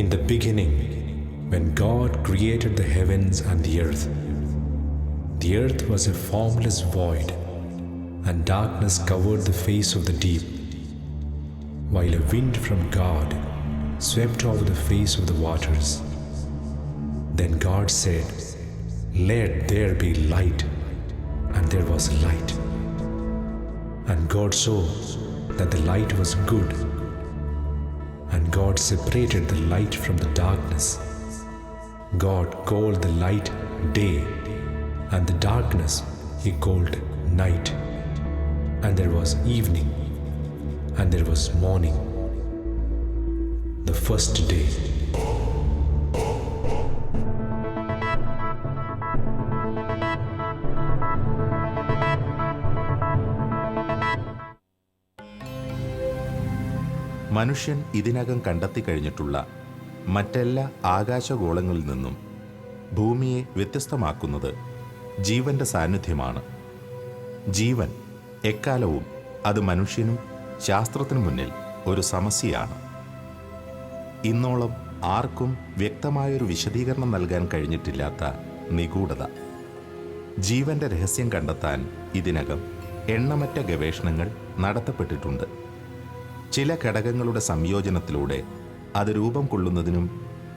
In the beginning, when God created the heavens and the earth, the earth was a formless void, and darkness covered the face of the deep, while a wind from God swept over the face of the waters. Then God said, Let there be light, and there was light. And God saw that the light was good. And God separated the light from the darkness. God called the light day, and the darkness he called night. And there was evening, and there was morning, the first day. മനുഷ്യൻ ഇതിനകം കണ്ടെത്തി കഴിഞ്ഞിട്ടുള്ള മറ്റെല്ലാ ആകാശഗോളങ്ങളിൽ നിന്നും ഭൂമിയെ വ്യത്യസ്തമാക്കുന്നത് ജീവന്റെ സാന്നിധ്യമാണ്. ജീവൻ എക്കാലവും അത് മനുഷ്യനും ശാസ്ത്രത്തിനു മുന്നിൽ ഒരു സമസ്യയാണ്. ഇന്നോളം ആർക്കും വ്യക്തമായൊരു വിശദീകരണം നൽകാൻ കഴിഞ്ഞിട്ടില്ലാത്ത നിഗൂഢത. ജീവന്റെ രഹസ്യം കണ്ടെത്താൻ ഇതിനകം എണ്ണമറ്റ ഗവേഷണങ്ങൾ നടത്തപ്പെട്ടിട്ടുണ്ട്. ചില ഘടകങ്ങളുടെ സംയോജനത്തിലൂടെ അത് രൂപം കൊള്ളുന്നതിനും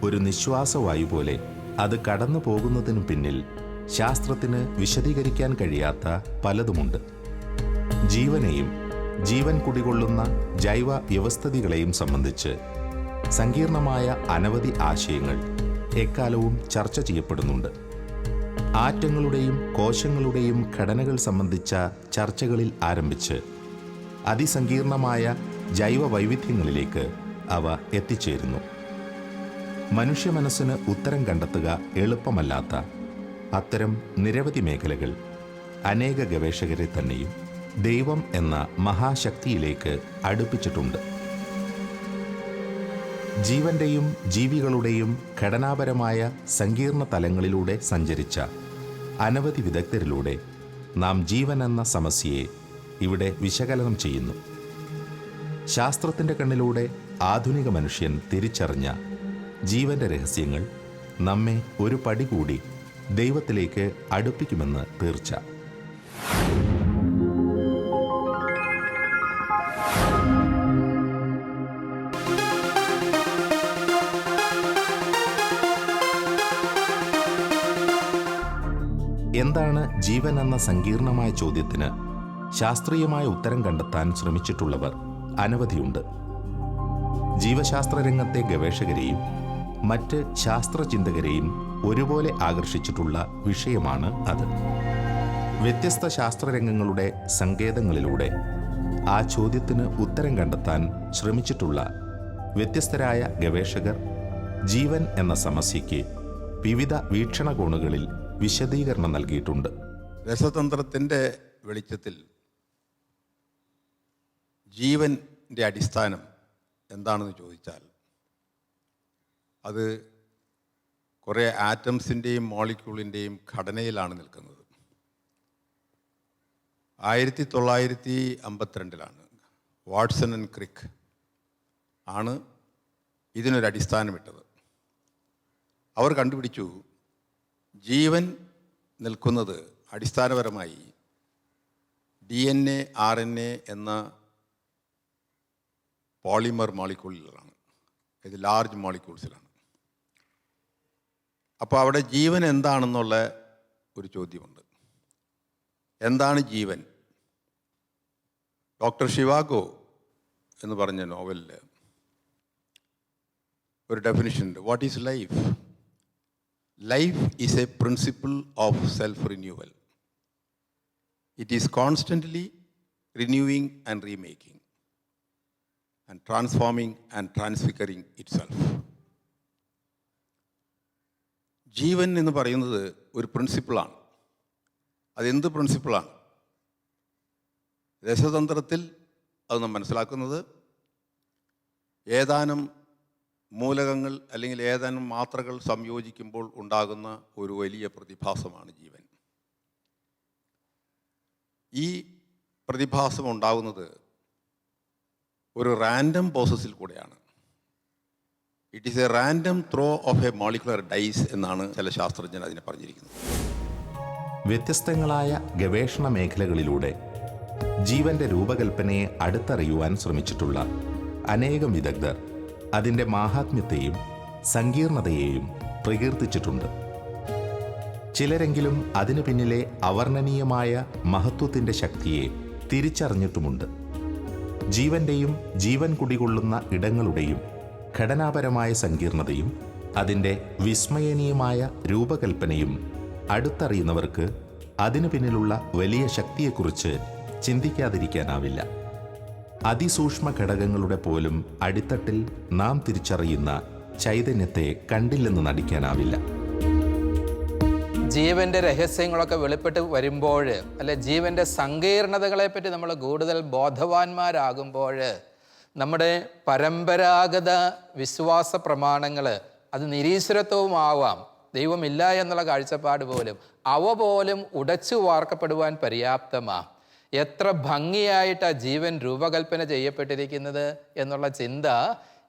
ഒരു നിശ്വാസവായു പോലെ അത് കടന്നു പോകുന്നതിനും പിന്നിൽ ശാസ്ത്രത്തിന് വിശദീകരിക്കാൻ കഴിയാത്ത പലതുമുണ്ട്. ജീവനെയും ജീവൻ കുടികൊള്ളുന്ന ജൈവ വ്യവസ്ഥിതികളെയും സംബന്ധിച്ച് സങ്കീർണമായ അനവധി ആശയങ്ങൾ എക്കാലവും ചർച്ച ചെയ്യപ്പെടുന്നുണ്ട്. ആറ്റങ്ങളുടെയും കോശങ്ങളുടെയും ഘടനകൾ സംബന്ധിച്ച ചർച്ചകളിൽ ആരംഭിച്ച് അതിസങ്കീർണമായ ജൈവ വൈവിധ്യങ്ങളിലേക്ക് അവ എത്തിച്ചേരുന്നു. മനുഷ്യ മനസ്സിന് ഉത്തരം കണ്ടെത്തുക എളുപ്പമല്ലാത്ത അത്തരം നിരവധി മേഖലകൾ അനേക ഗവേഷകരെ തന്നെയും ദൈവം എന്ന മഹാശക്തിയിലേക്ക് അടുപ്പിച്ചിട്ടുണ്ട്. ജീവന്റെയും ജീവികളുടെയും ഘടനാപരമായ സങ്കീർണ തലങ്ങളിലൂടെ സഞ്ചരിച്ച അനവധി വിദഗ്ധരിലൂടെ നാം ജീവൻ എന്ന സമസ്യയെ ഇവിടെ വിശകലനം ചെയ്യുന്നു. ശാസ്ത്രത്തിന്റെ കണ്ണിലൂടെ ആധുനിക മനുഷ്യൻ തിരിച്ചറിഞ്ഞ ജീവന്റെ രഹസ്യങ്ങൾ നമ്മെ ഒരു പടി കൂടി ദൈവത്തിലേക്ക് അടുപ്പിക്കുമെന്ന് തീർച്ച. എന്താണ് ജീവൻ എന്ന സങ്കീർണമായ ചോദ്യത്തിന് ശാസ്ത്രീയമായ ഉത്തരം കണ്ടെത്താൻ ശ്രമിച്ചിട്ടുള്ളവർ അനവധിയുണ്ട്. ജീവശാസ്ത്ര രംഗത്തെ ഗവേഷകരെയും മറ്റ് ശാസ്ത്രചിന്തകരെയും ഒരുപോലെ ആകർഷിച്ചിട്ടുള്ള വിഷയമാണ് അത്. വ്യത്യസ്ത ശാസ്ത്രരംഗങ്ങളുടെ സങ്കേതങ്ങളിലൂടെ ആ ചോദ്യത്തിന് ഉത്തരം കണ്ടെത്താൻ ശ്രമിച്ചിട്ടുള്ള വ്യത്യസ്തരായ ഗവേഷകർ ജീവൻ എന്ന സമസ്യയ്ക്ക് വിവിധ വീക്ഷണകോണുകളിൽ വിശദീകരണം നൽകിയിട്ടുണ്ട്. രസതന്ത്രത്തിന്റെ വെളിച്ചത്തിൽ ജീവന്റെ അടിസ്ഥാനം എന്താണെന്ന് ചോദിച്ചാൽ അത് കുറേ ആറ്റംസിന്റെയും മോളിക്യൂളിന്റെയും ഘടനയിലാണ് നിൽക്കുന്നത്. ആയിരത്തി തൊള്ളായിരത്തി അമ്പത്തിരണ്ടിലാണ് വാട്സൺ ആൻഡ് ക്രിക്ക് ആണ് ഇതിനൊരു അടിസ്ഥാനമിട്ടത്. അവർ കണ്ടുപിടിച്ചു ജീവൻ നിൽക്കുന്നത് അടിസ്ഥാനപരമായി D N A R N A എന്ന പോളിമർ മോളിക്യൂളിലാണ് ഇത് ലാർജ് മോളിക്യൂൾസിലാണ്. അപ്പോൾ അവിടെ ജീവൻ എന്താണെന്നുള്ള ഒരു ചോദ്യമുണ്ട്. എന്താണ് ജീവൻ? ഡോക്ടർ ഷിവാഗോ എന്ന് പറഞ്ഞ നോവലിൽ ഒരു ഡെഫിനിഷൻ ഉണ്ട്. What is life life is a principle of self renewal it is constantly renewing and remaking and transforming and transfiguring itself. ജീവൻ എന്ന് പറയുന്നത് ഒരു പ്രിൻസിപ്പിളാണ് അതെന്ത് പ്രിൻസിപ്പിളാണ് രസതന്ത്രത്തിൽ അത് നാം മനസ്സിലാക്കുന്നത് ഏതാനും മൂലകങ്ങൾ അല്ലെങ്കിൽ ഏതാനും മാത്രകൾ സംയോജിക്കുമ്പോൾ ഉണ്ടാകുന്ന ഒരു വലിയ പ്രതിഭാസമാണ് ജീവൻ. ഈ പ്രതിഭാസം ഉണ്ടാകുന്നത് ഒരു റാൻഡം പ്രോസസ്സിൽ കൂടെയാണ്. It is a random throw of a molecular dice എന്നാണ് ചില ശാസ്ത്രജ്ഞർ അതിനെ പറഞ്ഞിരിക്കുന്നത്. വ്യത്യസ്തങ്ങളായ ഗവേഷണ മേഖലകളിലൂടെ ജീവന്റെ രൂപകൽപ്പനയെ അടുത്തറിയുവാൻ ശ്രമിച്ചിട്ടുള്ള അനേകം വിദഗ്ധർ അതിന്റെ മാഹാത്മ്യത്തെയും സങ്കീർണതയെയും പ്രകീർത്തിച്ചിട്ടുണ്ട്. ചിലരെങ്കിലും അതിനു പിന്നിലെ അവർണനീയമായ മഹത്വത്തിന്റെ ശക്തിയെ തിരിച്ചറിഞ്ഞിട്ടുമുണ്ട്. ജീവന്റെയും ജീവൻ കുടികൊള്ളുന്ന ഇടങ്ങളുടെയും ഘടനാപരമായ സങ്കീർണതയും അതിന്റെ വിസ്മയനീയമായ രൂപകൽപ്പനയും അടുത്തറിയുന്നവർക്ക് അതിനു പിന്നിലുള്ള വലിയ ശക്തിയെക്കുറിച്ച് ചിന്തിക്കാതിരിക്കാനാവില്ല. അതിസൂക്ഷ്മ ഘടകങ്ങളുടെ പോലും അടിത്തട്ടിൽ നാം തിരിച്ചറിയുന്ന ചൈതന്യത്തെ കണ്ടില്ലെന്ന് നടിക്കാനാവില്ല. ജീവന്റെ രഹസ്യങ്ങളൊക്കെ വെളിപ്പെട്ട് വരുമ്പോൾ അല്ലെ ജീവന്റെ സങ്കീർണതകളെപ്പറ്റി നമ്മൾ കൂടുതൽ ബോധവാന്മാരാകുമ്പോൾ നമ്മുടെ പരമ്പരാഗത വിശ്വാസ പ്രമാണങ്ങൾ അത് നിരീശ്വരത്വവുമാവാം. ദൈവമില്ല എന്നുള്ള കാഴ്ചപ്പാട് പോലും അവ പോലും ഉടച്ചു വാർക്കപ്പെടുവാൻ പര്യാപ്തമാ. എത്ര ഭംഗിയായിട്ട് ആ ജീവൻ രൂപകൽപ്പന ചെയ്യപ്പെട്ടിരിക്കുന്നത് എന്നുള്ള ചിന്ത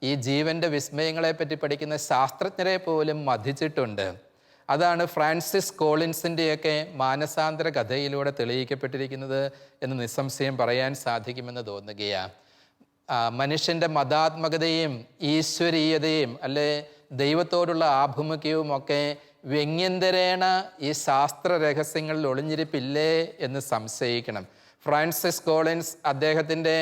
ഈ ജീവന്റെ വിസ്മയങ്ങളെ പറ്റി പഠിക്കുന്ന ശാസ്ത്രജ്ഞരെ പോലും മതിച്ചിട്ടുണ്ട് അതാണ് ഫ്രാൻസിസ് കോളിൻസിന്റെയൊക്കെ മാനസാന്തര കഥയിലൂടെ തെളിയിക്കപ്പെട്ടിരിക്കുന്നത് എന്ന് നിസ്സംശയം പറയാൻ സാധിക്കുമെന്ന് തോന്നുകയാണ് മനുഷ്യന്റെ മതാത്മകതയും ഈശ്വരീയതയും അല്ലെ ദൈവത്തോടുള്ള ആഭിമുഖ്യവും ഒക്കെ വ്യങ്ങ്യന്തരേണ ഈ ശാസ്ത്ര രഹസ്യങ്ങളിൽ ഒളിഞ്ഞിരിപ്പില്ലേ എന്ന് സംശയിക്കണം. ഫ്രാൻസിസ് കോളിൻസ് അദ്ദേഹത്തിന്റെ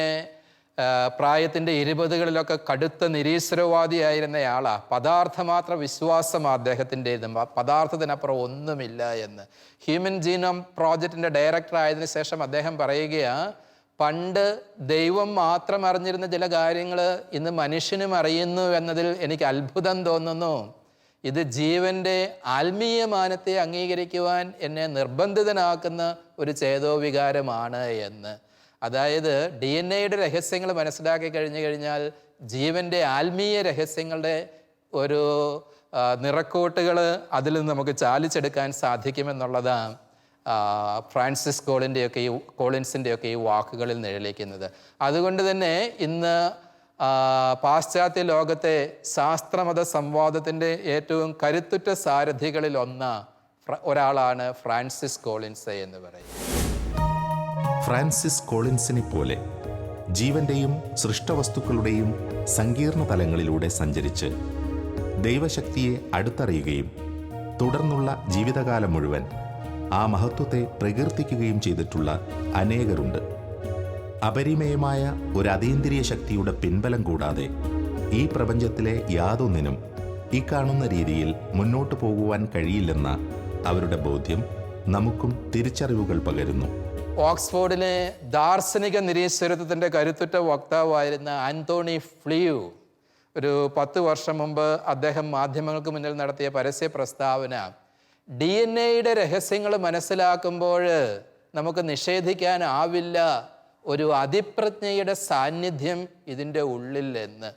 പ്രായത്തിന്റെ ഇരുപതുകളിലൊക്കെ കടുത്ത നിരീശ്വരവാദിയായിരുന്നയാളാ. പദാർത്ഥമാത്ര വിശ്വാസം അദ്ദേഹത്തിന്റെത്. പദാർത്ഥത്തിനപ്പുറം ഒന്നുമില്ല എന്ന്. ഹ്യൂമൻ ജീനോം പ്രോജക്റ്റിന്റെ ഡയറക്ടർ ആയതിനു ശേഷം അദ്ദേഹം പറയുകയാണ് പണ്ട് ദൈവം മാത്രം അറിഞ്ഞിരുന്ന ചില കാര്യങ്ങൾ ഇന്ന് മനുഷ്യനും അറിയുന്നു എന്നതിൽ എനിക്ക് അത്ഭുതം തോന്നുന്നു. ഇത് ജീവന്റെ ആത്മീയ മാനത്തെ അംഗീകരിക്കുവാൻ എന്നെ നിർബന്ധിതനാക്കുന്ന ഒരു ചേതോവികാരമാണ് എന്ന്. അതായത് ഡി എൻ എയുടെ രഹസ്യങ്ങൾ മനസ്സിലാക്കി കഴിഞ്ഞു കഴിഞ്ഞാൽ ജീവന്റെ ആത്മീയ രഹസ്യങ്ങളുടെ ഒരു നിറക്കൂട്ടുകൾ അതിൽ നിന്ന് നമുക്ക് ചാലിച്ചെടുക്കാൻ സാധിക്കുമെന്നുള്ളതാണ് ഫ്രാൻസിസ് കോളിന്റെയൊക്കെ ഈ കോളിൻസിന്റെയൊക്കെ ഈ വാക്കുകളിൽ നിഴലിക്കുന്നത്. അതുകൊണ്ട് തന്നെ ഇന്ന് പാശ്ചാത്യ ലോകത്തെ ശാസ്ത്രമത സംവാദത്തിന്റെ ഏറ്റവും കരുത്തുറ്റ സാരഥികളിൽ ഒന്ന് ഒരാളാണ് ഫ്രാൻസിസ് കോളിൻസ് എന്ന് പറയുന്നത്. ഫ്രാൻസിസ് കോളിൻസിനെ പോലെ ജീവന്റെയും സൃഷ്ടവസ്തുക്കളുടെയും സങ്കീർണ തലങ്ങളിലൂടെ സഞ്ചരിച്ച് ദൈവശക്തിയെ അടുത്തറിയുകയും തുടർന്നുള്ള ജീവിതകാലം മുഴുവൻ ആ മഹത്വത്തെ പ്രകീർത്തിക്കുകയും ചെയ്തിട്ടുള്ള അനേകരുണ്ട്. അപരിമയമായ ഒരു അതീന്ദ്രിയ ശക്തിയുടെ പിൻബലം കൂടാതെ ഈ പ്രപഞ്ചത്തിലെ യാതൊന്നിനും ഈ കാണുന്ന രീതിയിൽ മുന്നോട്ട് പോകുവാൻ കഴിയില്ലെന്ന അവരുടെ ബോധ്യം നമുക്കും തിരിച്ചറിവുകൾ പകരുന്നു. ഓക്സ്ഫോർഡിലെ ദാർശനിക നിരീശ്വരത്വത്തിന്റെ കരുത്തുറ്റ വക്താവായിരുന്ന ആന്റോണി ഫ്ലിയു ഒരു പത്ത് വർഷം മുമ്പ് അദ്ദേഹം മാധ്യമങ്ങൾക്ക് മുന്നിൽ നടത്തിയ പരസ്യ പ്രസ്താവന ഡി എൻ എയുടെ രഹസ്യങ്ങൾ മനസ്സിലാക്കുമ്പോൾ നമുക്ക് നിഷേധിക്കാനാവില്ല ഒരു അതിപ്രജ്ഞയുടെ സാന്നിധ്യം ഇതിന്റെ ഉള്ളിൽ എന്ന്.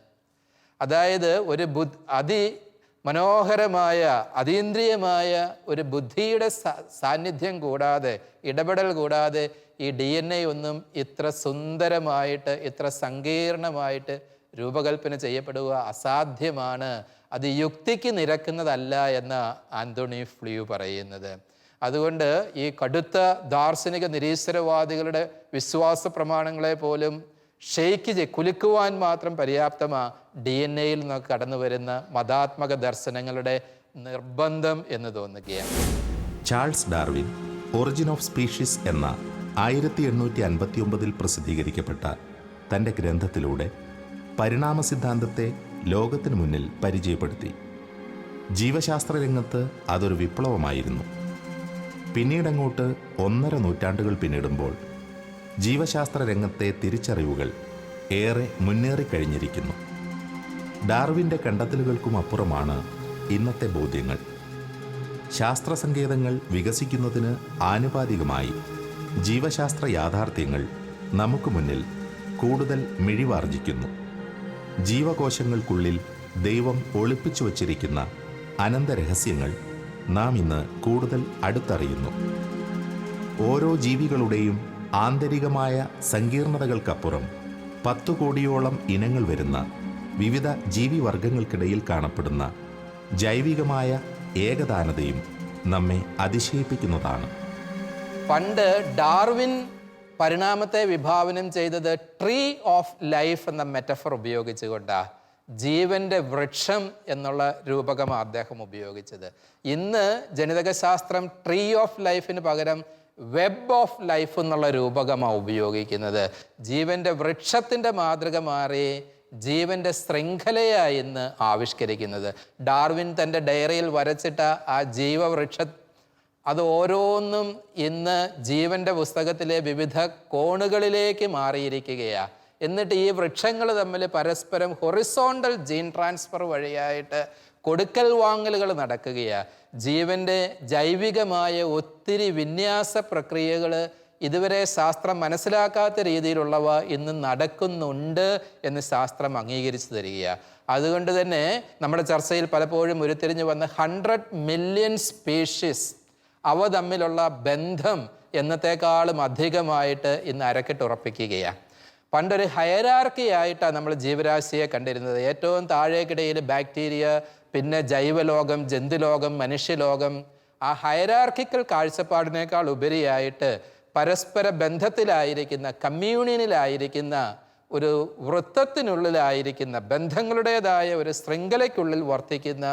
അതായത് ഒരു ബുദ്ധ അതി മനോഹരമായ അതീന്ദ്രിയമായ ഒരു ബുദ്ധിയുടെ സാന്നിധ്യം കൂടാതെ ഇടപെടൽ കൂടാതെ ഈ ഡി എൻ എ ഒന്നും ഇത്ര സുന്ദരമായിട്ട് ഇത്ര സങ്കീർണമായിട്ട് രൂപകൽപ്പന ചെയ്യപ്പെടുക അസാധ്യമാണ്. അത് യുക്തിക്ക് നിരക്കുന്നതല്ല എന്ന് ആന്റണി ഫ്ലിയു പറയുന്നത്. അതുകൊണ്ട് ഈ കടുത്ത ദാർശനിക നിരീശ്വരവാദികളുടെ വിശ്വാസ പ്രമാണങ്ങളെ പോലും ഷെയ്ക്ക് കുലുക്കുവാൻ മാത്രം പര്യാപ്തമാ ഡി എൻ എയിൽ നിന്നൊക്കെ കടന്നു വരുന്ന മതാത്മക ദർശനങ്ങളുടെ നിർബന്ധം എന്ന് തോന്നുകയാണ്. Charles Darwin origin of species എന്ന ആയിരത്തി എണ്ണൂറ്റി അൻപത്തി ഒമ്പതിൽ പ്രസിദ്ധീകരിക്കപ്പെട്ട തന്റെ ഗ്രന്ഥത്തിലൂടെ പരിണാമ സിദ്ധാന്തത്തെ ലോകത്തിനു മുന്നിൽ പരിചയപ്പെടുത്തി. ജീവശാസ്ത്ര രംഗത്ത് അതൊരു വിപ്ലവമായിരുന്നു. പിന്നീടങ്ങോട്ട് ഒന്നര നൂറ്റാണ്ടുകൾ പിന്നിടുമ്പോൾ ജീവശാസ്ത്ര രംഗത്തെ തിരിച്ചറിവുകൾ ഏറെ മുന്നേറിക്കഴിഞ്ഞിരിക്കുന്നു ഡാർവിന്റെ കണ്ടെത്തലുകൾക്കും അപ്പുറമാണ് ഇന്നത്തെ ബോധ്യങ്ങൾ. ശാസ്ത്ര സങ്കേതങ്ങൾ വികസിക്കുന്നതിന് ആനുപാതികമായി ജീവശാസ്ത്ര യാഥാർത്ഥ്യങ്ങൾ നമുക്ക് മുന്നിൽ കൂടുതൽ മിഴിവാർജിക്കുന്നു. ജീവകോശങ്ങൾക്കുള്ളിൽ ദൈവം ഒളിപ്പിച്ചു വച്ചിരിക്കുന്ന അനന്തരഹസ്യങ്ങൾ നാം ഇന്ന് കൂടുതൽ അടുത്തറിയുന്നു. ഓരോ ജീവികളുടെയും ആന്തരികമായ സങ്കീർണതകൾക്കപ്പുറം പത്തു കോടിയോളം ഇനങ്ങൾ വരുന്ന വിവിധ ജീവിവർഗങ്ങൾക്കിടയിൽ കാണപ്പെടുന്ന ജൈവികമായ ഏകദാനതയും നമ്മെ അതിശയിപ്പിക്കുന്നതാണ്. പണ്ട് ഡാർവിൻ പരിണാമത്തെ വിഭാവനം ചെയ്തത് ട്രീ ഓഫ് ലൈഫ് എന്ന മെറ്റഫർ ഉപയോഗിച്ചുകൊണ്ടാണ് ജീവന്റെ വൃക്ഷം എന്നുള്ള രൂപകമാണ് അദ്ദേഹം ഉപയോഗിച്ചത്. ഇന്ന് ജനിതകശാസ്ത്രം ട്രീ ഓഫ് ലൈഫിന് പകരം വെബ് ഓഫ് ലൈഫ് എന്നുള്ള രൂപകമാണ് ഉപയോഗിക്കുന്നത്. ജീവന്റെ വൃക്ഷത്തിന്റെ മാതൃക മാറി ജീവന്റെ ശൃംഖലയായി ഇന്ന് ആവിഷ്കരിക്കുന്നത്. ഡാർവിൻ തന്റെ ഡയറിയിൽ വരച്ചിട്ട ആ ജീവവൃക്ഷ അത് ഓരോന്നും ഇന്ന് ജീവന്റെ പുസ്തകത്തിലെ വിവിധ കോണുകളിലേക്ക് മാറിയിരിക്കുകയാണ് എന്നിട്ട് ഈ വൃക്ഷങ്ങൾ തമ്മിൽ പരസ്പരം ഹൊറിസോണ്ടൽ ജീൻ ട്രാൻസ്ഫർ വഴിയായിട്ട് കൊടുക്കൽ വാങ്ങലുകൾ നടക്കുകയാണ് ജീവന്റെ ജൈവികമായ ഒത്തിരി വിന്യാസ പ്രക്രിയകൾ ഇതുവരെ ശാസ്ത്രം മനസ്സിലാക്കാത്ത രീതിയിലുള്ളവ ഇന്ന് നടക്കുന്നുണ്ട് എന്ന് ശാസ്ത്രം അംഗീകരിച്ചു തരികയാണ് അതുകൊണ്ട് തന്നെ നമ്മുടെ ചർച്ചയിൽ പലപ്പോഴും ഉരുത്തിരിഞ്ഞു വന്ന ഹൺഡ്രഡ് മില്യൺ സ്പീഷീസ് അവ തമ്മിലുള്ള ബന്ധം എന്നത്തേക്കാളും അധികമായിട്ട് ഇന്ന് അരക്കിട്ടുറപ്പിക്കുകയാണ് പണ്ടൊരു ഹയരാർക്കി ആയിട്ടാണ് നമ്മൾ ജീവരാശിയെ കണ്ടിരുന്നത്. ഏറ്റവും താഴേക്കിടയിൽ ബാക്ടീരിയ പിന്നെ ജൈവലോകം ജന്തുലോകം മനുഷ്യലോകം ആ ഹയരാർക്കിക്കൽ കാഴ്ചപ്പാടിനേക്കാൾ ഉപരിയായിട്ട് പരസ്പര ബന്ധത്തിലായിരിക്കുന്ന കമ്മ്യൂണിയനിലായിരിക്കുന്ന ഒരു വൃത്തത്തിനുള്ളിലായിരിക്കുന്ന ബന്ധങ്ങളുടേതായ ഒരു ശൃംഖലയ്ക്കുള്ളിൽ വർത്തിക്കുന്ന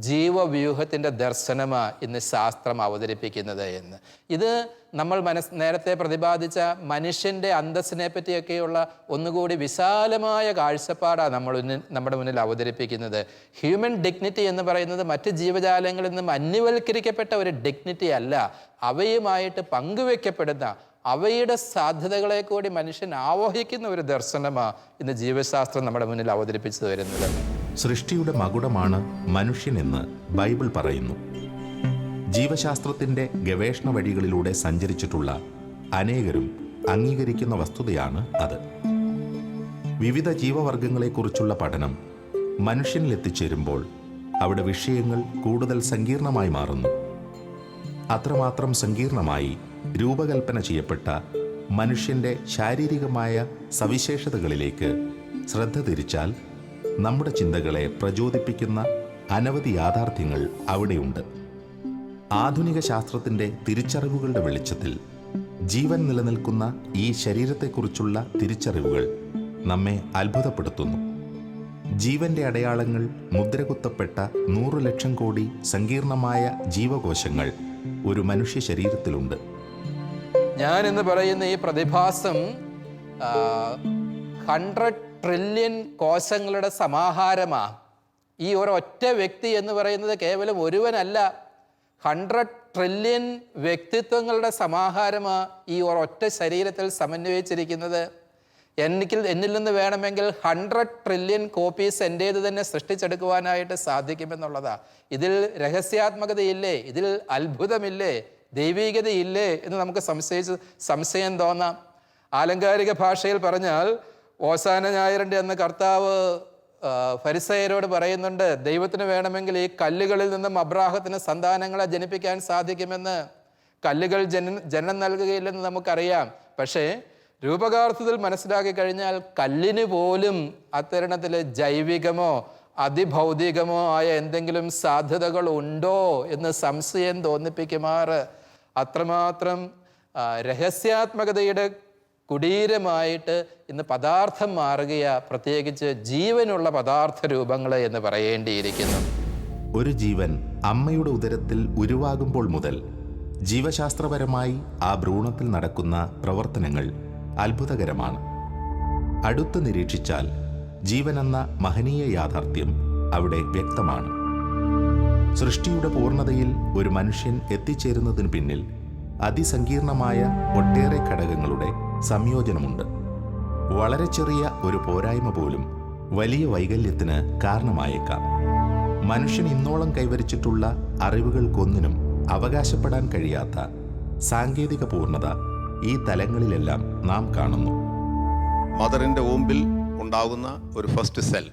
ജീവവ്യൂഹത്തിന്റെ ദർശനമാണ് ഇന്ന് ശാസ്ത്രം അവതരിപ്പിക്കുന്നത് എന്ന്. ഇത് നമ്മൾ മനസ് നേരത്തെ പ്രതിപാദിച്ച മനുഷ്യന്റെ അന്തസ്സിനെ പറ്റിയൊക്കെയുള്ള ഒന്നുകൂടി വിശാലമായ കാഴ്ചപ്പാടാണ് നമ്മൾ നമ്മുടെ മുന്നിൽ അവതരിപ്പിക്കുന്നത്. ഹ്യൂമൻ ഡിഗ്നിറ്റി എന്ന് പറയുന്നത് മറ്റ് ജീവജാലങ്ങളിൽ നിന്നും അന്യവൽക്കരിക്കപ്പെട്ട ഒരു ഡിഗ്നിറ്റി അല്ല. അവയുമായിട്ട് പങ്കുവെക്കപ്പെടുന്ന അവയുടെ സാധ്യതകളെ കൂടി മനുഷ്യൻ ആവോഹിക്കുന്ന ഒരു ദർശനമാണ് ഇന്ന് ജീവശാസ്ത്രം നമ്മുടെ മുന്നിൽ അവതരിപ്പിച്ചു വരുന്നത് സൃഷ്ടിയുടെ മകുടമാണ് മനുഷ്യനെന്ന് ബൈബിൾ പറയുന്നു. ജീവശാസ്ത്രത്തിന്റെ ഗവേഷണ വഴികളിലൂടെ സഞ്ചരിച്ചിട്ടുള്ള അനേകരും അംഗീകരിക്കുന്ന വസ്തുതയാണ് അത്. വിവിധ ജീവവർഗങ്ങളെക്കുറിച്ചുള്ള പഠനം മനുഷ്യനിലെത്തിച്ചേരുമ്പോൾ അവിടെ വിഷയങ്ങൾ കൂടുതൽ സങ്കീർണമായി മാറുന്നു. അത്രമാത്രം സങ്കീർണമായി രൂപകൽപ്പന ചെയ്യപ്പെട്ട മനുഷ്യന്റെ ശാരീരികമായ സവിശേഷതകളിലേക്ക് ശ്രദ്ധ തിരിച്ചാൽ നമ്മുടെ ചിന്തകളെ പ്രചോദിപ്പിക്കുന്ന അനവധി യാഥാർത്ഥ്യങ്ങൾ അവിടെയുണ്ട്. ആധുനിക ശാസ്ത്രത്തിന്റെ തിരിച്ചറിവുകളുടെ വെളിച്ചത്തിൽ ജീവൻ നിലനിൽക്കുന്ന ഈ ശരീരത്തെക്കുറിച്ചുള്ള തിരിച്ചറിവുകൾ നമ്മെ അത്ഭുതപ്പെടുത്തുന്നു. ജീവന്റെ അടയാളങ്ങൾ മുദ്രകുത്തപ്പെട്ട നൂറു ലക്ഷം കോടി സങ്കീർണമായ ജീവകോശങ്ങൾ ഒരു മനുഷ്യ ശരീരത്തിലുണ്ട്. ഞാൻ എന്ന് പറയുന്ന ഈ പ്രതിഭാസം ഹൺഡ്രഡ് ട്രില്യൺ കോശങ്ങളുടെ സമാഹാരമാ. ഈ ഒരൊറ്റ വ്യക്തി എന്ന് പറയുന്നത് കേവലം ഒരുവനല്ല. ഹൺഡ്രഡ് ട്രില്യൺ വ്യക്തിത്വങ്ങളുടെ സമാഹാരമാ ഈ ഒരൊറ്റ ശരീരത്തിൽ സമന്വയിച്ചിരിക്കുന്നത്. എനിക്ക് എന്നിൽ നിന്ന് വേണമെങ്കിൽ ഹൺഡ്രഡ് ട്രില്യൺ കോപ്പീസ് എന്റേത് തന്നെ സൃഷ്ടിച്ചെടുക്കുവാനായിട്ട് സാധിക്കുമെന്നുള്ളതാ. ഇതിൽ രഹസ്യാത്മകതയില്ലേ? ഇതിൽ അത്ഭുതമില്ലേ? ദൈവീകതയില്ലേ? എന്ന് നമുക്ക് സംശയിച്ച് സംശയം തോന്നാം. ആലങ്കാരിക ഭാഷയിൽ പറഞ്ഞാൽ ഓശാന ഞായറിന്റെ അന്ന് കർത്താവ് ഫരിസയരോട് പറയുന്നുണ്ട് ദൈവത്തിന് വേണമെങ്കിൽ ഈ കല്ലുകളിൽ നിന്നും അബ്രാഹത്തിന് സന്താനങ്ങളെ ജനിപ്പിക്കാൻ സാധിക്കുമെന്ന് കല്ലുകൾ ജന ജനം നൽകുകയില്ലെന്ന് നമുക്കറിയാം. പക്ഷേ രൂപകാർത്ഥത്തിൽ മനസ്സിലാക്കി കഴിഞ്ഞാൽ കല്ലിന് പോലും അത്തരണത്തിൽ ജൈവികമോ അതിഭൗതികമോ ആയ എന്തെങ്കിലും സാധ്യതകൾ ഉണ്ടോ എന്ന് സംശയം തോന്നിപ്പിക്കുമാറ്. അത്രമാത്രം രഹസ്യാത്മകതയുടെ കുടീരമായിട്ട് ഇന്ന് പദാർത്ഥം മാറുകയാ പ്രത്യേകിച്ച് ജീവനുള്ള പദാർത്ഥ രൂപങ്ങൾ എന്ന് പറയേണ്ടിയിരിക്കുന്നു. ഒരു ജീവൻ അമ്മയുടെ ഉദരത്തിൽ ഉരുവാകുമ്പോൾ മുതൽ ജീവശാസ്ത്രപരമായി ആ ഭ്രൂണത്തിൽ നടക്കുന്ന പ്രവർത്തനങ്ങൾ അത്ഭുതകരമാണ്. അടുത്ത് നിരീക്ഷിച്ചാൽ ജീവനെന്ന മഹനീയ യാഥാർത്ഥ്യം അവിടെ വ്യക്തമാണ്. സൃഷ്ടിയുടെ പൂർണതയിൽ ഒരു മനുഷ്യൻ എത്തിച്ചേരുന്നതിന് പിന്നിൽ അതിസങ്കീർണമായ ഒട്ടേറെ ഘടകങ്ങളുടെ സംയോജനമുണ്ട്. വളരെ ചെറിയ ഒരു പോരായ്മ പോലും വലിയ വൈകല്യത്തിന് കാരണമായേക്കാം. മനുഷ്യൻ ഇന്നോളം കൈവരിച്ചിട്ടുള്ള അറിവുകൾക്കൊന്നിനും അവകാശപ്പെടാൻ കഴിയാത്ത സാങ്കേതിക പൂർണത ഈ തലങ്ങളിലെല്ലാം നാം കാണുന്നു. മദറിന്റെ ഓമ്പിൽ ഉണ്ടാകുന്ന ഒരു ഫസ്റ്റ് സെൽ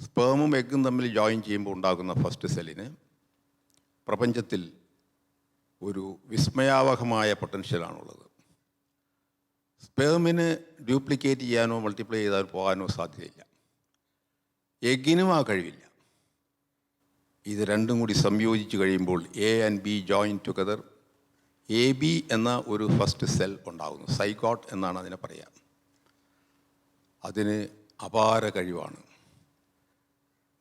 സ്പേമും എഗ്ഗും തമ്മിൽ ജോയിൻ ചെയ്യുമ്പോൾ ഉണ്ടാകുന്ന ഫസ്റ്റ് സെല്ലിന് പ്രപഞ്ചത്തിൽ ഒരു വിസ്മയാവഹമായ പൊട്ടൻഷ്യലാണുള്ളത്. സ്പേമിന് ഡ്യൂപ്ലിക്കേറ്റ് ചെയ്യാനോ മൾട്ടിപ്ലൈ ചെയ്താൽ പോകാനോ സാധ്യതയില്ല. എഗ്ഗിനും ആ കഴിവില്ല. ഇത് രണ്ടും കൂടി സംയോജിച്ച് കഴിയുമ്പോൾ A and B join together A B എന്ന ഒരു ഫസ്റ്റ് സെൽ ഉണ്ടാകുന്നു. സൈക്കോട്ട് എന്നാണ് അതിനെ പറയുക അതിന് അപാര കഴിവാണ്.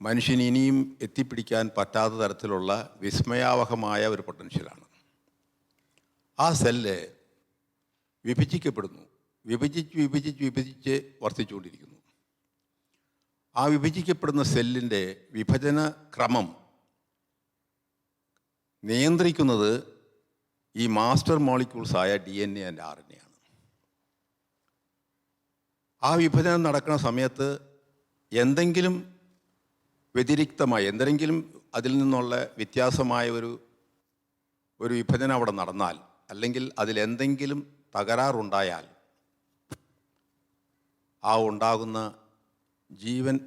മനുഷ്യന് ഇനിയും എത്തിപ്പിടിക്കാൻ പറ്റാത്ത തരത്തിലുള്ള വിസ്മയാവഹമായ ഒരു പൊട്ടൻഷ്യലാണ്. ആ സെല്ല് വിഭജിക്കപ്പെടുന്നു. വിഭജിച്ച് വിഭജിച്ച് വിഭജിച്ച് വർദ്ധിച്ചുകൊണ്ടിരിക്കുന്നു. ആ വിഭജിക്കപ്പെടുന്ന സെല്ലിന്റെ വിഭജന ക്രമം നിയന്ത്രിക്കുന്നത് ഈ master മോളിക്യൂൾസായ D N A and R N A ആണ്. ആ വിഭജനം നടക്കുന്ന സമയത്ത് എന്തെങ്കിലും വ്യതിരിക്തമായി എന്തെങ്കിലും അതിൽ നിന്നുള്ള വ്യത്യാസമായ ഒരു ഒരു വിഭജനം അവിടെ നടന്നാൽ അല്ലെങ്കിൽ അതിലെന്തെങ്കിലും തകരാറുണ്ടായാൽ ആ ഉണ്ടാകുന്ന ജീവൻ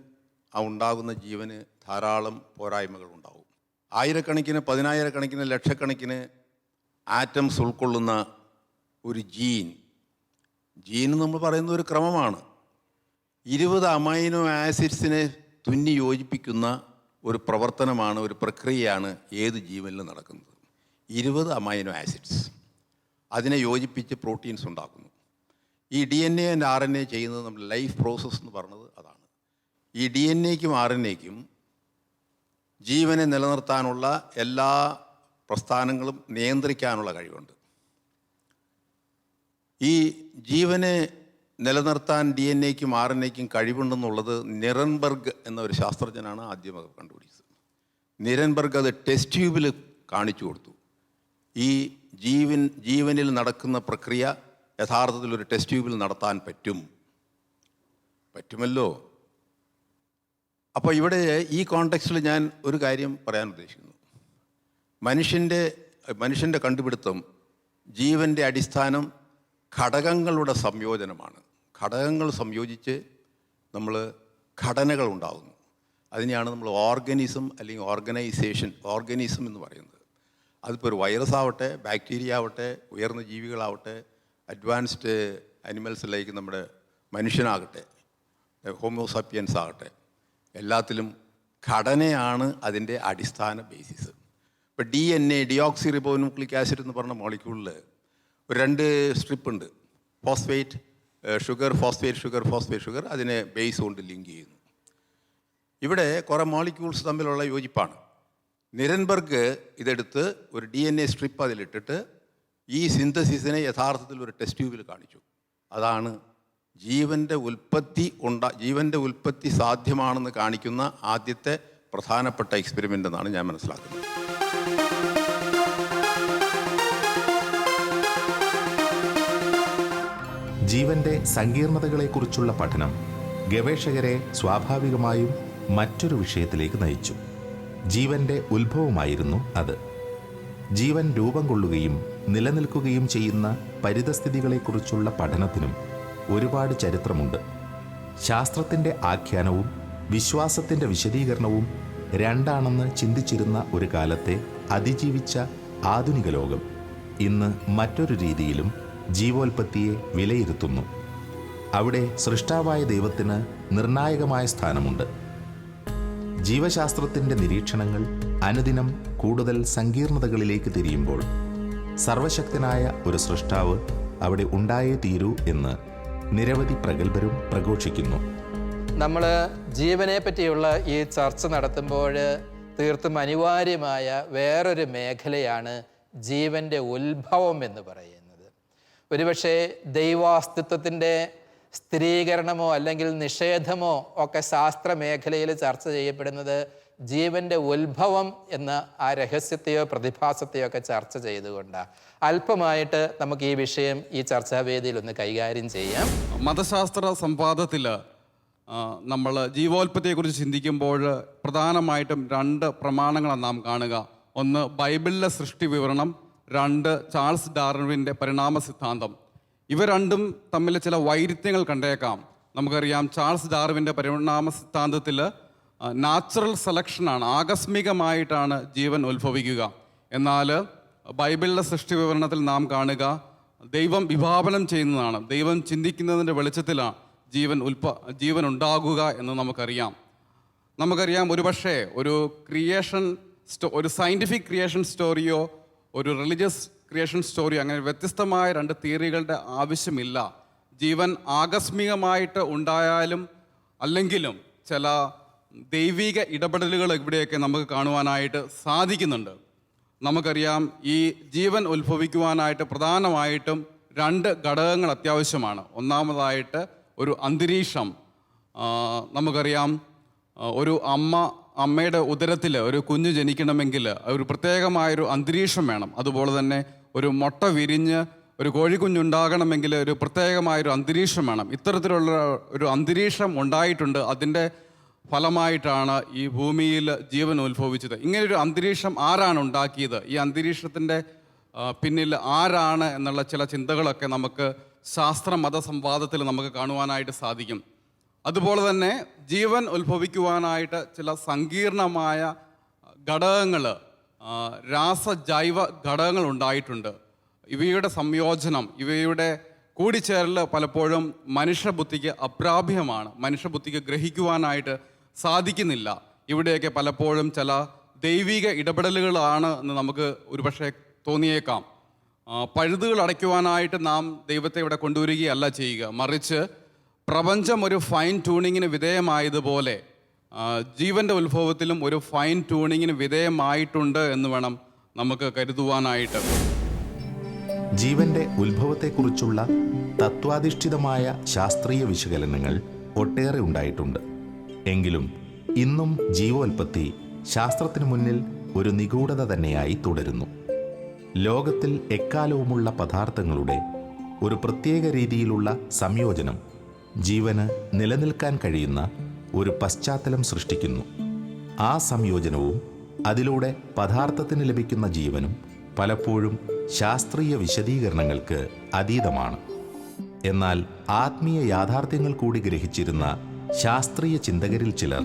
ആ ഉണ്ടാകുന്ന ജീവന് ധാരാളം പോരായ്മകൾ ഉണ്ടാവും. ആയിരക്കണക്കിന് പതിനായിരക്കണക്കിന് ലക്ഷക്കണക്കിന് ആറ്റംസ് ഉൾക്കൊള്ളുന്ന ഒരു ജീൻ ജീൻ നമ്മൾ പറയുന്ന ഒരു ക്രമമാണ്. ഇരുപത് അമൈനോ ആസിഡ്സിനെ തുന്നി യോജിപ്പിക്കുന്ന ഒരു പ്രവർത്തനമാണ് ഒരു പ്രക്രിയയാണ് ഏത് ജീവനിലും നടക്കുന്നത്. ഇരുപത് അമൈനോ ആസിഡ്സ്. അതിനെ യോജിപ്പിച്ച് പ്രോട്ടീൻസ് ഉണ്ടാക്കുന്നു. ഈ D N A and R N A ചെയ്യുന്നത് നമ്മൾ ലൈഫ് പ്രോസസ്സ് എന്ന് പറഞ്ഞത് അതാണ്. ഈ ഡി എൻ എക്കും ആർ എൻ എക്കും ജീവനെ നിലനിർത്താനുള്ള എല്ലാ പ്രസ്ഥാനങ്ങളും നിയന്ത്രിക്കാനുള്ള കഴിവുണ്ട്. ഈ ജീവനെ നിലനിർത്താൻ ഡി എൻ എക്കും ആർ എൻ എക്കും കഴിവുണ്ടെന്നുള്ളത് നിരൻബർഗ് എന്ന ഒരു ശാസ്ത്രജ്ഞനാണ് ആദ്യം കണ്ടുപിടിച്ചത്. നിരൻബർഗ് അത് ടെസ്റ്റ് ട്യൂബിൽ കാണിച്ചു കൊടുത്തു. ഈ ജീവൻ ജീവനിൽ നടക്കുന്ന പ്രക്രിയ യഥാർത്ഥത്തിൽ ഒരു ടെസ്റ്റ് ട്യൂബിൽ നടത്താൻ പറ്റും. പറ്റുമല്ലോ? അപ്പോൾ ഇവിടെ ഈ കോണ്ടെക്സ്റ്റിൽ ഞാൻ ഒരു കാര്യം പറയാൻ ഉദ്ദേശിക്കുന്നു. മനുഷ്യന്റെ മനുഷ്യന്റെ കണ്ടുപിടുത്തം ജീവന്റെ അടിസ്ഥാനം ഘടകങ്ങളുടെ സംയോജനമാണ്. ഘടകങ്ങൾ സംയോജിച്ച് നമ്മൾ ഘടനകൾ ഉണ്ടാകുന്നു. അതിനെയാണ് നമ്മൾ ഓർഗനിസം അല്ലെങ്കിൽ ഓർഗനൈസേഷൻ ഓർഗനിസം എന്ന് പറയുന്നത്. അതിപ്പോൾ ഒരു വൈറസ് ആവട്ടെ ബാക്ടീരിയ ആവട്ടെ ഉയർന്ന ജീവികളാവട്ടെ അഡ്വാൻസ്ഡ് അനിമൽസിലേക്ക് നമ്മുടെ മനുഷ്യനാകട്ടെ ഹോമോസാപ്പിയൻസ് ആകട്ടെ എല്ലാത്തിലും ഘടനയാണ് അതിന്റെ അടിസ്ഥാന ബേസിസ് ഇപ്പോൾ D N A deoxyribonucleic acid എന്ന് പറഞ്ഞ മോളിക്യൂളിൽ ഒരു രണ്ട് സ്ട്രിപ്പ് ഉണ്ട്. Phosphate sugar phosphate sugar phosphate sugar അതിനെ ബേസ് കൊണ്ട് ലിങ്ക് ചെയ്യുന്നു. ഇവിടെ കുറേ മോളിക്യൂൾസ് തമ്മിലുള്ള യോജിപ്പാണ്. നിരൻബർഗ് ഇതെടുത്ത് ഒരു ഡി എൻ എ സ്ട്രിപ്പ് അതിലിട്ടിട്ട് ഈ സിന്തസിസിനെ യഥാർത്ഥത്തിൽ ഒരു ടെസ്റ്റ് ട്യൂബിൽ കാണിച്ചു. അതാണ് ജീവന്റെ ഉൽപ്പത്തി ഉണ്ട ജീവന്റെ ഉൽപ്പത്തി സാധ്യമാണെന്ന് കാണിക്കുന്ന ആദ്യത്തെ പ്രധാനപ്പെട്ട എക്സ്പെരിമെന്റ് എന്നാണ് ഞാൻ മനസ്സിലാക്കുന്നത്. ജീവന്റെ സങ്കീർണതകളെക്കുറിച്ചുള്ള പഠനം ഗവേഷകരെ സ്വാഭാവികമായും മറ്റൊരു വിഷയത്തിലേക്ക് നയിച്ചു. ജീവന്റെ ഉത്ഭവമായിരുന്നു അത്. ജീവൻ രൂപം കൊള്ളുകയും നിലനിൽക്കുകയും ചെയ്യുന്ന പരിതസ്ഥിതികളെക്കുറിച്ചുള്ള പഠനത്തിനും ഒരുപാട് ചരിത്രമുണ്ട്. ശാസ്ത്രത്തിന്റെ ആഖ്യാനവും വിശ്വാസത്തിന്റെ വിശദീകരണവും രണ്ടാണെന്ന് ചിന്തിച്ചിരുന്ന ഒരു കാലത്തെ അതിജീവിച്ച ആധുനിക ലോകം ഇന്ന് മറ്റൊരു രീതിയിലും ജീവോൽപത്തിയെ വിലയിരുത്തുന്നു. അവിടെ സൃഷ്ടാവായ ദൈവത്തിന് നിർണായകമായ സ്ഥാനമുണ്ട്. ജീവശാസ്ത്രത്തിന്റെ നിരീക്ഷണങ്ങൾ അനുദിനം കൂടുതൽ സങ്കീർണതകളിലേക്ക് തിരിയുമ്പോൾ സർവശക്തനായ ഒരു സൃഷ്ടാവ് അവിടെ ഉണ്ടായേ തീരൂ എന്ന് നിരവധി പ്രഗത്ഭരും പ്രഘോഷിക്കുന്നു. നമ്മൾ ജീവനെ പറ്റിയുള്ള ഈ ചർച്ച നടത്തുമ്പോൾ തീർത്തും അനിവാര്യമായ വേറൊരു മേഖലയാണ് ജീവന്റെ ഉത്ഭവം എന്ന് പറയുന്നത്. ഒരുപക്ഷെ ദൈവാസ്തിത്വത്തിന്റെ സ്ഥിരീകരണമോ അല്ലെങ്കിൽ നിഷേധമോ ഒക്കെ ശാസ്ത്രമേഖലയിൽ ചർച്ച ചെയ്യപ്പെടുന്നത് ജീവന്റെ ഉത്ഭവം എന്ന ആ രഹസ്യത്തെയോ പ്രതിഭാസത്തെയോ ഒക്കെ ചർച്ച ചെയ്തുകൊണ്ടാണ് അല്പമായിട്ട് നമുക്ക് ഈ വിഷയം ഈ ചർച്ചാവേദിയിൽ ഒന്ന് കൈകാര്യം ചെയ്യാം. മതശാസ്ത്ര സംവാദത്തിൽ നമ്മൾ ജീവോൽപ്പത്തിയെക്കുറിച്ച് ചിന്തിക്കുമ്പോൾ പ്രധാനമായിട്ടും രണ്ട് പ്രമാണങ്ങളാണ് നാം കാണുക. ഒന്ന് ബൈബിളിലെ സൃഷ്ടി വിവരണം രണ്ട് ചാൾസ് ഡാർവിന്റെ പരിണാമ സിദ്ധാന്തം. ഇവ രണ്ടും തമ്മിൽ ചില വൈരുദ്ധ്യങ്ങൾ കണ്ടേക്കാം. നമുക്കറിയാം ചാൾസ് ഡാർവിന്റെ പരിണാമ സിദ്ധാന്തത്തിൽ നാച്ചുറൽ സെലക്ഷനാണ് ആകസ്മികമായിട്ടാണ് ജീവൻ ഉത്ഭവിക്കുക. എന്നാൽ ബൈബിളിലെ സൃഷ്ടി വിവരണത്തിൽ നാം കാണുക ദൈവം വിഭാവനം ചെയ്യുന്നതാണ് ദൈവം ചിന്തിക്കുന്നതിന്റെ വെളിച്ചത്തിലാണ് ജീവൻ ഉൽപ ജീവൻ ഉണ്ടാകുക എന്ന് നമുക്കറിയാം. നമുക്കറിയാം ഒരുപക്ഷെ ഒരു ക്രിയേഷൻ സ്റ്റോ ഒരു സയന്റിഫിക് ക്രിയേഷൻ സ്റ്റോറിയോ ഒരു റിലീജിയസ് ക്രിയേഷൻ സ്റ്റോറി അങ്ങനെ വ്യത്യസ്തമായ രണ്ട് തിയറികളുടെ ആവശ്യമില്ല. ജീവൻ ആകസ്മികമായിട്ട് ഉണ്ടായാലും അല്ലെങ്കിലും ചില ദൈവിക ഇടപെടലുകൾ ഇവിടെയൊക്കെ നമുക്ക് കാണുവാനായിട്ട് സാധിക്കുന്നുണ്ട്. നമുക്കറിയാം ഈ ജീവൻ ഉത്ഭവിക്കുവാനായിട്ട് പ്രധാനമായിട്ടും രണ്ട് ഘടകങ്ങൾ അത്യാവശ്യമാണ്. ഒന്നാമതായിട്ട് ഒരു അന്തരീക്ഷം. നമുക്കറിയാം ഒരു അമ്മ അമ്മയുടെ ഉദരത്തിൽ ഒരു കുഞ്ഞ് ജനിക്കണമെങ്കിൽ ഒരു പ്രത്യേകമായൊരു അന്തരീക്ഷം വേണം. അതുപോലെ തന്നെ ഒരു മുട്ട വിരിഞ്ഞ് ഒരു കോഴിക്കുഞ്ഞുണ്ടാകണമെങ്കിൽ ഒരു പ്രത്യേകമായൊരു അന്തരീക്ഷം വേണം. ഇത്തരത്തിലുള്ള ഒരു അന്തരീക്ഷം ഉണ്ടായിട്ടുണ്ട്. അതിന്റെ ഫലമായിട്ടാണ് ഈ ഭൂമിയിൽ ജീവൻ ഉത്ഭവിച്ചത്. ഇങ്ങനൊരു അന്തരീക്ഷം ആരാണ് ഉണ്ടാക്കിയത്? ഈ അന്തരീക്ഷത്തിന്റെ പിന്നിൽ ആരാണ് എന്നുള്ള ചില ചിന്തകളൊക്കെ നമുക്ക് ശാസ്ത്ര മതസംവാദത്തിൽ നമുക്ക് കാണുവാനായിട്ട് സാധിക്കും. അതുപോലെ തന്നെ ജീവൻ ഉത്ഭവിക്കുവാനായിട്ട് ചില സങ്കീർണമായ ഘടകങ്ങൾ രാസജൈവ ഘടകങ്ങൾ ഉണ്ടായിട്ടുണ്ട്. ഇവയുടെ സംയോജനം ഇവയുടെ കൂടിച്ചേരൽ പലപ്പോഴും മനുഷ്യബുദ്ധിക്ക് അപ്രാപ്യമാണ്. മനുഷ്യബുദ്ധിക്ക് ഗ്രഹിക്കുവാനായിട്ട് സാധിക്കുന്നില്ല. ഇവിടെയൊക്കെ പലപ്പോഴും ചില ദൈവിക ഇടപെടലുകളാണ് എന്ന് നമുക്ക് ഒരുപക്ഷെ തോന്നിയേക്കാം. പഴുതുകൾ അടയ്ക്കുവാനായിട്ട് നാം ദൈവത്തെ ഇവിടെ കൊണ്ടുവരികയല്ല ചെയ്യുക. മറിച്ച് പ്രപഞ്ചം ഒരു ഫൈൻ ട്യൂണിങ്ങിന് വിധേയമായതുപോലെ ആ, ജീവന്റെ ഉത്ഭവത്തിലും ഒരു ഫൈൻ ട്യൂണിങ്ങിന് വിധേയമായിട്ടുണ്ട് എന്ന് വേണം നമുക്ക് കരുതുവാനായിട്ട്. ജീവന്റെ ഉത്ഭവത്തെക്കുറിച്ചുള്ള തത്വാധിഷ്ഠിതമായ ശാസ്ത്രീയ വിശകലനങ്ങൾ ഒട്ടേറെ ഉണ്ടായിട്ടുണ്ട്. എങ്കിലും ഇന്നും ജീവോൽപത്തി ശാസ്ത്രത്തിനു മുന്നിൽ ഒരു നിഗൂഢത തന്നെയായി തുടരുന്നു. ലോകത്തിൽ എക്കാലവുമുള്ള പദാർത്ഥങ്ങളുടെ ഒരു പ്രത്യേക രീതിയിലുള്ള സംയോജനം ജീവന് നിലനിൽക്കാൻ കഴിയുന്ന ഒരു പശ്ചാത്തലം സൃഷ്ടിക്കുന്നു. ആ സംയോജനവും അതിലൂടെ പദാർത്ഥത്തിന് ലഭിക്കുന്ന ജീവനും പലപ്പോഴും ശാസ്ത്രീയ വിശദീകരണങ്ങൾക്ക് അതീതമാണ്. എന്നാൽ ആത്മീയ യാഥാർത്ഥ്യങ്ങൾ കൂടി ഗ്രഹിച്ചിരുന്ന ശാസ്ത്രീയ ചിന്തകരിൽ ചിലർ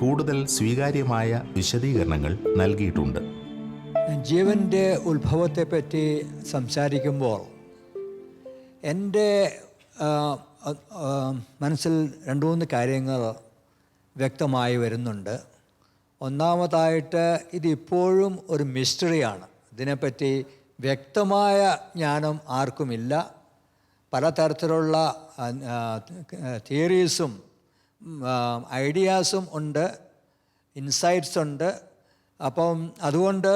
കൂടുതൽ സ്വീകാര്യമായ വിശദീകരണങ്ങൾ നൽകിയിട്ടുണ്ട്. ജീവന്റെ ഉത്ഭവത്തെപ്പറ്റി സംസാരിക്കുമ്പോൾ എന്റെ മനസ്സിൽ രണ്ട് മൂന്ന് കാര്യങ്ങൾ വ്യക്തമായി വരുന്നുണ്ട്. ഒന്നാമതായിട്ട് ഇതിപ്പോഴും ഒരു മിസ്റ്ററിയാണ്. ഇതിനെപ്പറ്റി വ്യക്തമായ ജ്ഞാനം ആർക്കുമില്ല. പലതരത്തിലുള്ള തിയറീസും ഐഡിയാസും ഉണ്ട്. ഇൻസൈറ്റ്സ് ഉണ്ട്. അപ്പം അതുകൊണ്ട്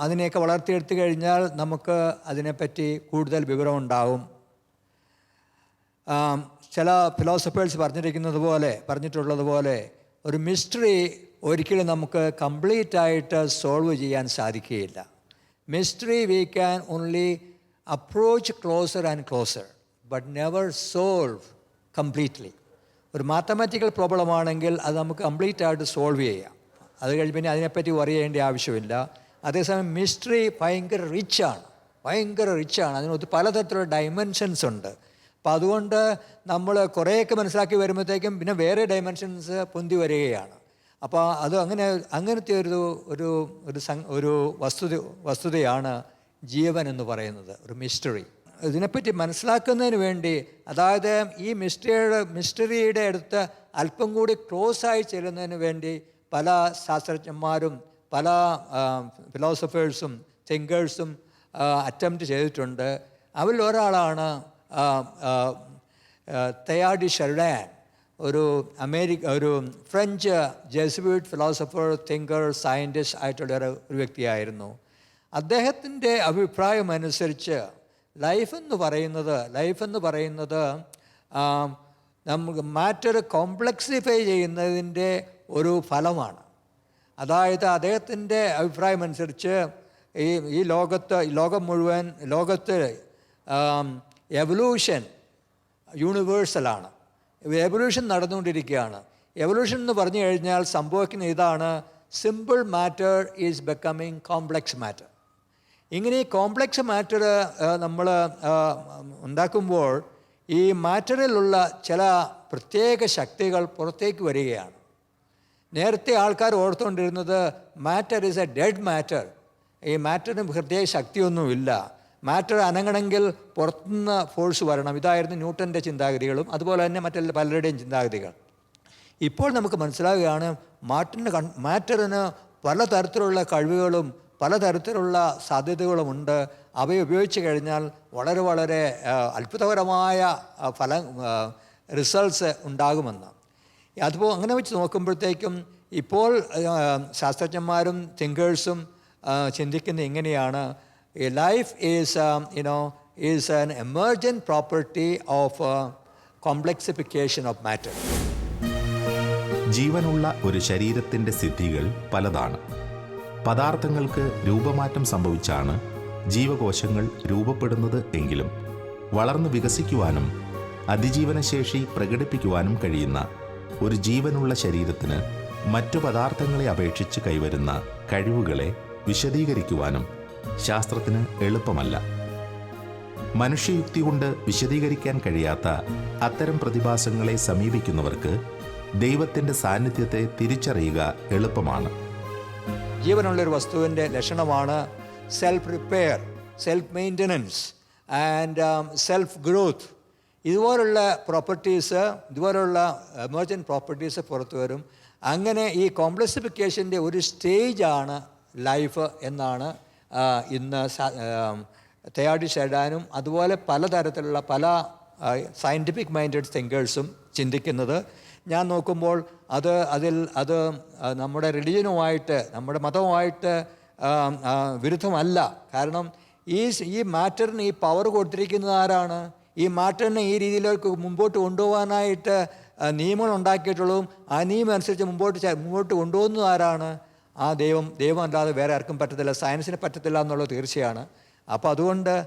അതിനെയൊക്കെ വളർത്തിയെടുത്തു കഴിഞ്ഞാൽ നമുക്ക് അതിനെപ്പറ്റി കൂടുതൽ വിവരമുണ്ടാവും. ചില ഫിലോസഫേഴ്സ് പറഞ്ഞിരിക്കുന്നത് പോലെ പറഞ്ഞിട്ടുള്ളത് പോലെ ഒരു മിസ്റ്ററി ഒരിക്കലും നമുക്ക് കംപ്ലീറ്റ് ആയിട്ട് സോൾവ് ചെയ്യാൻ സാധിക്കുകയില്ല. Mystery we can only approach closer and closer but never solve completely ഒരു മാത്തമാറ്റിക്കൽ പ്രോബ്ലം ആണെങ്കിൽ അത് നമുക്ക് കംപ്ലീറ്റ് ആയിട്ട് സോൾവ് ചെയ്യാം. അത് കഴിഞ്ഞ് പിന്നെ അതിനെപ്പറ്റി അറിയേണ്ട ആവശ്യമില്ല. അതേസമയം മിസ്റ്ററി ഭയങ്കര റിച്ചാണ് ഭയങ്കര റിച്ചാണ് അതിനൊത്ത് പലതരത്തിലുള്ള ഡയമെൻഷൻസ് ഉണ്ട്. അപ്പം അതുകൊണ്ട് നമ്മൾ കുറേയൊക്കെ മനസ്സിലാക്കി വരുമ്പോഴത്തേക്കും പിന്നെ വേറെ ഡയമെൻഷൻസ് പൊന്തി വരികയാണ്. അപ്പോൾ അത് അങ്ങനെ അങ്ങനത്തെ ഒരു ഒരു ഒരു ഒരു വസ്തുത വസ്തുതയാണ് ജീവൻ എന്ന് പറയുന്നത് ഒരു മിസ്റ്ററി ഇതിനെപ്പറ്റി മനസ്സിലാക്കുന്നതിന് വേണ്ടി അതായത് ഈ മിസ്റ്ററിയുടെ മിസ്റ്ററിയുടെ അടുത്ത് അല്പം കൂടി ക്ലോസ് ആയി ചെല്ലുന്നതിന് വേണ്ടി പല ശാസ്ത്രജ്ഞന്മാരും പല ഫിലോസഫേഴ്സും തിങ്കേഴ്സും അറ്റംപ്റ്റ് ചെയ്തിട്ടുണ്ട്. അവരിൽ ഒരാളാണ് തയാഡി ഷെർഡാൻ ഒരു അമേരിക്ക ഒരു French Jesuit philosopher thinker scientist ആയിട്ടുള്ള ഒരു വ്യക്തിയായിരുന്നു. അദ്ദേഹത്തിന്റെ അഭിപ്രായം അനുസരിച്ച് ലൈഫ് എന്ന് പറയുന്നത് ലൈഫ് എന്ന് പറയുന്നത് നമുക്ക് മാറ്റർ കോംപ്ലക്സിഫൈ ചെയ്യുന്നതിന്റെ ഒരു ഫലമാണ്. അതായത് അദ്ദേഹത്തിന്റെ അഭിപ്രായം അനുസരിച്ച് ഈ ഈ ലോകത്ത് ലോകം മുഴുവൻ ലോകത്ത് എവല്യൂഷൻ യൂണിവേഴ്സലാണ് എവല്യൂഷൻ നടന്നുകൊണ്ടിരിക്കുകയാണ്. എവല്യൂഷൻ എന്ന് പറഞ്ഞു കഴിഞ്ഞാൽ സംഭവിക്കുന്ന ഇതാണ്. Simple matter is becoming complex matter ഇങ്ങനെ ഈ കോംപ്ലക്സ് മാറ്റർ നമ്മൾ ഉണ്ടാക്കുമ്പോൾ ഈ മാറ്ററിലുള്ള ചില പ്രത്യേക ശക്തികൾ പുറത്തേക്ക് വരികയാണ്. നേരത്തെ ആൾക്കാർ ഓർത്തുകൊണ്ടിരുന്നത് matter is a dead matter ഈ മാറ്ററിന് പ്രത്യേക ശക്തിയൊന്നുമില്ല മാറ്റർ അനങ്ങണമെങ്കിൽ പുറത്തുനിന്ന് ഫോഴ്സ് വരണം. ഇതായിരുന്നു ന്യൂട്ടന്റെ ചിന്താഗതികളും അതുപോലെ തന്നെ മറ്റെല്ലാ പലരുടെയും ചിന്താഗതികൾ. ഇപ്പോൾ നമുക്ക് മനസ്സിലാവുകയാണ് മാറ്റിന് കൺ മാറ്ററിന് പലതരത്തിലുള്ള കഴിവുകളും പലതരത്തിലുള്ള സാധ്യതകളുമുണ്ട് അവയെ ഉപയോഗിച്ച് കഴിഞ്ഞാൽ വളരെ വളരെ അത്ഭുതകരമായ ഫല റിസൾട്ട്സ് ഉണ്ടാകുമെന്ന്. അതുപോ അങ്ങനെ വെച്ച് നോക്കുമ്പോഴത്തേക്കും ഇപ്പോൾ ശാസ്ത്രജ്ഞന്മാരും തിങ്കേഴ്സും ചിന്തിക്കുന്ന um, you know, is an emergent property of uh, complexification of matter. ജീവനുള്ള ഒരു ശരീരത്തിന്റെ സിദ്ധികൾ പലതാണ് പദാർത്ഥങ്ങൾക്ക് രൂപമാറ്റം സംഭവിച്ചാണ് ജീവകോശങ്ങൾ രൂപപ്പെടുന്നത് എങ്കിലും വളർന്നു വികസിക്കുവാനും അതിജീവനശേഷി പ്രകടിപ്പിക്കുവാനും കഴിയുന്ന ഒരു ജീവനുള്ള ശരീരത്തിന് മറ്റു പദാർത്ഥങ്ങളെ അപേക്ഷിച്ച് കൈവരുന്ന കഴിവുകളെ വിശദീകരിക്കുവാനും ശാസ്ത്രത്തിന് എളുപ്പമല്ല. മനുഷ്യയുക്തി കൊണ്ട് വിശദീകരിക്കാൻ കഴിയാത്ത അത്തരം പ്രതിഭാസങ്ങളെ സമീപിക്കുന്നവർക്ക് ദൈവത്തിന്റെ സാന്നിധ്യത്തെ തിരിച്ചറിയുക എളുപ്പമാണ്. ജീവനുള്ള ഒരു വസ്തുവിന്റെ ലക്ഷണമാണ് self repair self maintenance and self growth ഇതുപോലുള്ള പ്രോപ്പർട്ടീസ് ഇതുപോലുള്ള എമർജന്റ് പ്രോപ്പർട്ടീസ് പുറത്തു വരും. അങ്ങനെ ഈ കോംപ്ലക്സിഫിക്കേഷന്റെ ഒരു സ്റ്റേജാണ് ലൈഫ് എന്നാണ് ഇന്ന് തയാടി ഷെഡാനും അതുപോലെ പലതരത്തിലുള്ള പല സയന്റിഫിക് മൈൻഡഡ് തിങ്കേഴ്സും ചിന്തിക്കുന്നത്. ഞാൻ നോക്കുമ്പോൾ അത് അതിൽ അത് നമ്മുടെ റിലിജനുമായിട്ട് നമ്മുടെ മതവുമായിട്ട് വിരുദ്ധമല്ല. കാരണം ഈ ഈ മാറ്ററിന് ഈ പവർ കൊടുത്തിരിക്കുന്നത് ആരാണ്? ഈ മാറ്ററിനെ ഈ രീതിയിലേക്ക് മുമ്പോട്ട് കൊണ്ടുപോകാനായിട്ട് നിയമങ്ങൾ ഉണ്ടാക്കിയിട്ടുള്ളതും ആ നിയമം അനുസരിച്ച് മുമ്പോട്ട് മുമ്പോട്ട് കൊണ്ടുപോകുന്നത് ആരാണ്? ആ ദൈവം ദൈവം അല്ലാതെ വേറെ ആർക്കും പറ്റത്തില്ല സയൻസിന് പറ്റത്തില്ല എന്നുള്ളത് തീർച്ചയാണ്. അപ്പോൾ അതുകൊണ്ട്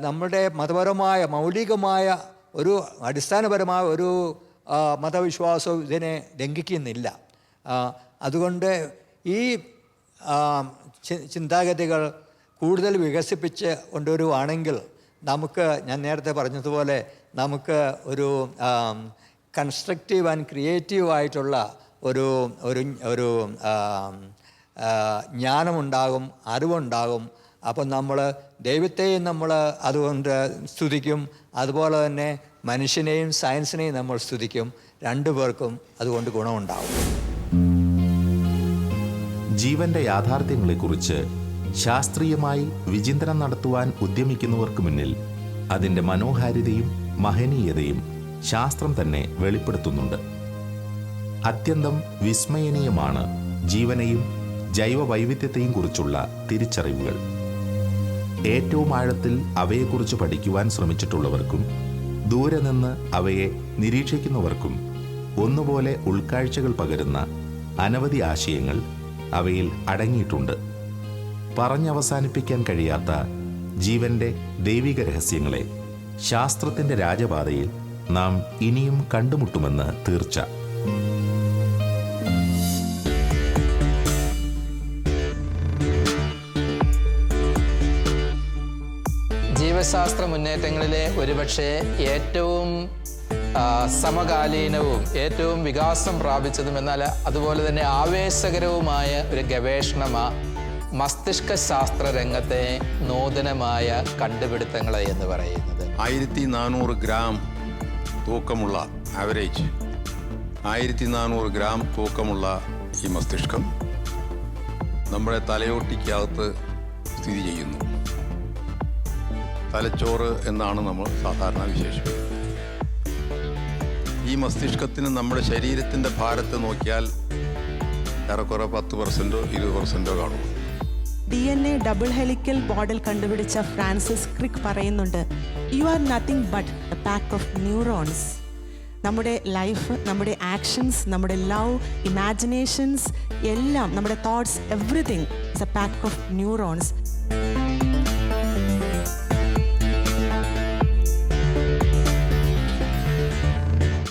നമ്മുടെ മതപരമായ മൗലികമായ ഒരു അടിസ്ഥാനപരമായ ഒരു മതവിശ്വാസവും ഇതിനെ ലംഘിക്കുന്നില്ല. അതുകൊണ്ട് ഈ ചിന്താഗതികൾ കൂടുതൽ വികസിപ്പിച്ച് കൊണ്ടുവരുവാണെങ്കിൽ നമുക്ക് ഞാൻ നേരത്തെ പറഞ്ഞതുപോലെ നമുക്ക് ഒരു കൺസ്ട്രക്റ്റീവ് ആൻഡ് ക്രിയേറ്റീവ് ആയിട്ടുള്ള ഒരു ഒരു ഒരു ജ്ഞാനമുണ്ടാകും അറിവുണ്ടാകും. അപ്പം നമ്മൾ ദൈവത്തെയും നമ്മൾ അതുകൊണ്ട് സ്തുതിക്കും. അതുപോലെ തന്നെ മനുഷ്യനെയും സയൻസിനെയും നമ്മൾ സ്തുതിക്കും. രണ്ടു പേർക്കും അതുകൊണ്ട് ഗുണമുണ്ടാവും. ജീവന്റെ യാഥാർത്ഥ്യങ്ങളെക്കുറിച്ച് ശാസ്ത്രീയമായി വിചിന്തനം നടത്തുവാൻ ഉദ്യമിക്കുന്നവർക്ക് മുന്നിൽ അതിന്റെ മനോഹാരിതയും മഹനീയതയും ശാസ്ത്രം തന്നെ വെളിപ്പെടുത്തുന്നുണ്ട്. അത്യന്തം വിസ്മയനീയമാണ് ജീവനെയും ജൈവ വൈവിധ്യത്തെയും കുറിച്ചുള്ള തിരിച്ചറിവുകൾ. ഏറ്റവും ആഴത്തിൽ അവയെക്കുറിച്ച് പഠിക്കുവാൻ ശ്രമിച്ചിട്ടുള്ളവർക്കും ദൂരെ നിന്ന് അവയെ നിരീക്ഷിക്കുന്നവർക്കും ഒന്നുപോലെ ഉൾക്കാഴ്ചകൾ പകരുന്ന അനവധി ആശയങ്ങൾ അവയിൽ അടങ്ങിയിട്ടുണ്ട്. പറഞ്ഞവസാനിപ്പിക്കാൻ കഴിയാത്ത ജീവന്റെ ദൈവിക രഹസ്യങ്ങളെ ശാസ്ത്രത്തിന്റെ രാജപാതയിൽ നാം ഇനിയും കണ്ടുമുട്ടുമെന്ന് തീർച്ച. ജീവശാസ്ത്ര മുന്നേറ്റങ്ങളിലെ ഒരുപക്ഷെ ഏറ്റവും സമകാലീനവും ഏറ്റവും വികാസം പ്രാപിച്ചതും എന്നാൽ അതുപോലെ തന്നെ ആവേശകരവുമായ ഒരു ഗവേഷണമാ മസ്തിഷ്ക ശാസ്ത്ര രംഗത്തെ നൂതനമായ കണ്ടുപിടുത്തങ്ങൾ എന്ന് പറയുന്നത്. ആയിരത്തി നാനൂറ് ഗ്രാം തൂക്കമുള്ള ആവറേജ് ആയിരത്തി നാനൂറ് ഗ്രാം തൂക്കമുള്ള ഈ മസ്തിഷ്കം നമ്മുടെ തലയോട്ടിക്കകത്ത് സ്ഥിതി ചെയ്യുന്നു. തലച്ചോറ് എന്നാണ് നമ്മൾ സാധാരണ വിശേഷിപ്പിക്കുന്നത്. ഈ മസ്തിഷ്കത്തിന് നമ്മുടെ ശരീരത്തിന്റെ ഭാരത്തെ നോക്കിയാൽ ഏറെക്കുറെ പത്ത് പെർസെന്റോ ഇരുപത് പെർസെന്റോ കാണും. D N A double helical model കണ്ടുപിടിച്ച ഫ്രാൻസിസ് ക്രിക്ക് പറയുന്നുണ്ട് you are nothing but a pack of neurons നമ്മുടെ ലൈഫ് നമ്മുടെ ആക്ഷൻസ് നമ്മുടെ ലവ് ഇമാജിനേഷൻസ് എല്ലാം നമ്മുടെ thoughts everything is a pack of neurons